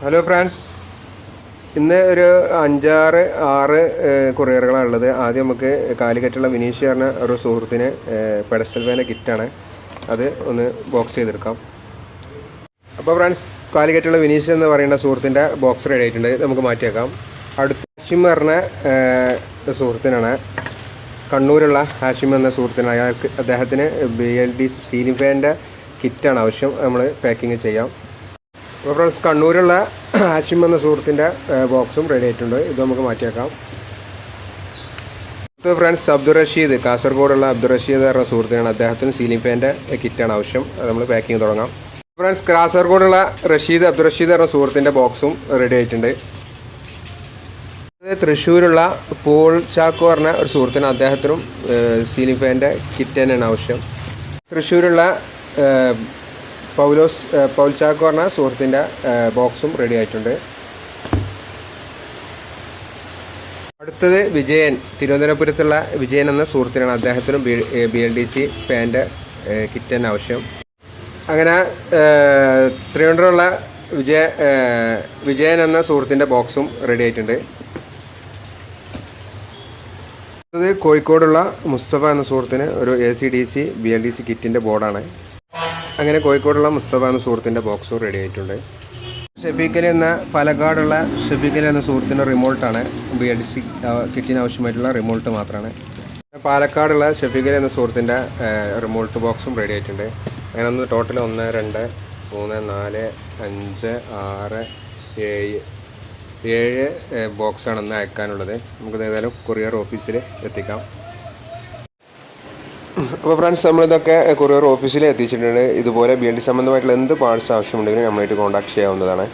Hello friends ഇന്ന് ഒരു അഞ്ചാറ് ആറ് കൊറിയറുകളാണ് ഉള്ളത് ആദ്യം നമുക്ക് കാലിക്കറ്റുള്ള വിനീഷ് പറഞ്ഞ ഒരു സുഹൃത്തിന് പെഡസ്റ്റൽ വേന കിറ്റാണ് അത് ഒന്ന് ബോക്സ് ചെയ്തെടുക്കാം. അപ്പോൾ ഫ്രണ്ട്സ് കാലിക്കറ്റുള്ള വിനീഷ് എന്ന് പറയുന്ന സുഹൃത്തിന്റെ ബോക്സ് റെഡി ആയിട്ടുണ്ട്. നമുക്ക് മാറ്റിയേക്കാം. അടുത്ത ഹാഷിം പറഞ്ഞ സുഹൃത്തിനാണ്. കണ്ണൂരുള്ള ഹാഷിം എന്ന സുഹൃത്തിന് അയാൾക്ക് അദ്ദേഹത്തിന് ബി എൽ ഡി സീലിംഗ് ഫാനിന്റെ കിറ്റാണ് ആവശ്യം. നമ്മൾ പാക്കിങ് ചെയ്യാം. അപ്പോൾ ഫ്രണ്ട്സ് കണ്ണൂരുള്ള ആശിം എന്ന സുഹൃത്തിന്റെ ബോക്സും റെഡി ആയിട്ടുണ്ട്. ഇത് നമുക്ക് മാറ്റിയേക്കാം. അടുത്ത ഫ്രണ്ട്സ് അബ്ദുൾ റഷീദ് കാസർഗോഡുള്ള അബ്ദുൾ റഷീദ് പറഞ്ഞ സുഹൃത്തിനാണ് അദ്ദേഹത്തിന് സീലിംഗ് ഫാന്റെ കിറ്റാണ് ആവശ്യം. അത് നമ്മൾ പാക്കിങ് തുടങ്ങാം. ഫ്രണ്ട്സ് കാസർഗോഡുള്ള റഷീദ് അബ്ദുൾ റഷീദ് പറഞ്ഞ സുഹൃത്തിന്റെ ബോക്സും റെഡി ആയിട്ടുണ്ട്. തൃശ്ശൂരുള്ള പോൾ ചാക്കോ പറഞ്ഞ ഒരു സുഹൃത്തിന് അദ്ദേഹത്തിനും സീലിംഗ് ഫാന്റെ കിറ്റ് തന്നെയാണ് ആവശ്യം. തൃശ്ശൂരുള്ള പൗലോസ് പൗൽചാക്ക് പൗൽ ചാക്കോ പറഞ്ഞ സുഹൃത്തിന്റെ ബോക്സും റെഡി ആയിട്ടുണ്ട്. അടുത്തത് വിജയൻ. തിരുവനന്തപുരത്തുള്ള വിജയൻ എന്ന സുഹൃത്തിനാണ് അദ്ദേഹത്തിനും B L D C fan kit തന്നെ ആവശ്യം. അങ്ങനെ തിരുവനന്തപുരമുള്ള വിജയ വിജയൻ എന്ന സുഹൃത്തിന്റെ ബോക്സും റെഡി ആയിട്ടുണ്ട്. അടുത്തത് കോഴിക്കോടുള്ള മുസ്തഫ എന്ന സുഹൃത്തിന് ഒരു A C D C B L D C കിറ്റിന്റെ ബോർഡാണ്. അങ്ങനെ കോഴിക്കോടുള്ള മുസ്തഫ എന്ന സുഹൃത്തിന്റെ ബോക്സ് റെഡി ആയിട്ടുണ്ട്. ഷെഫീഖലി എന്ന പാലക്കാടുള്ള ഷെഫീഖലി എന്ന സുഹൃത്തിന്റെ റിമോട്ടാണ് ബി എൽ സി കിറ്റിന് ആവശ്യമായിട്ടുള്ള റിമോൾട്ട് മാത്രമാണ് പാലക്കാടുള്ള ഷെഫീഖലി എന്ന സുഹൃത്തിന്റെ റിമോൾട്ട് ബോക്സും റെഡി ആയിട്ടുണ്ട്. അങ്ങനെ ഒന്ന് ടോട്ടൽ ഒന്ന് രണ്ട് മൂന്ന് നാല് അഞ്ച് ആറ് ഏഴ് ഏഴ് ബോക്സാണ് ഇന്ന് അയക്കാനുള്ളത്. നമുക്ക് ഏതായാലും കൊറിയർ ഓഫീസിൽ എത്തിക്കാം. അപ്പോൾ ഫ്രണ്ട്സ് നമ്മളിതൊക്കെ കൊറിയർ ഓഫീസിൽ എത്തിച്ചിട്ടുണ്ട്. ഇതുപോലെ ബി എൽ ഡി സംബന്ധമായിട്ടുള്ള എന്ത് പാർട്സ് ആവശ്യമുണ്ടെങ്കിലും നമ്മളായിട്ട് കോൺടാക്ട് ചെയ്യാവുന്നതാണ്.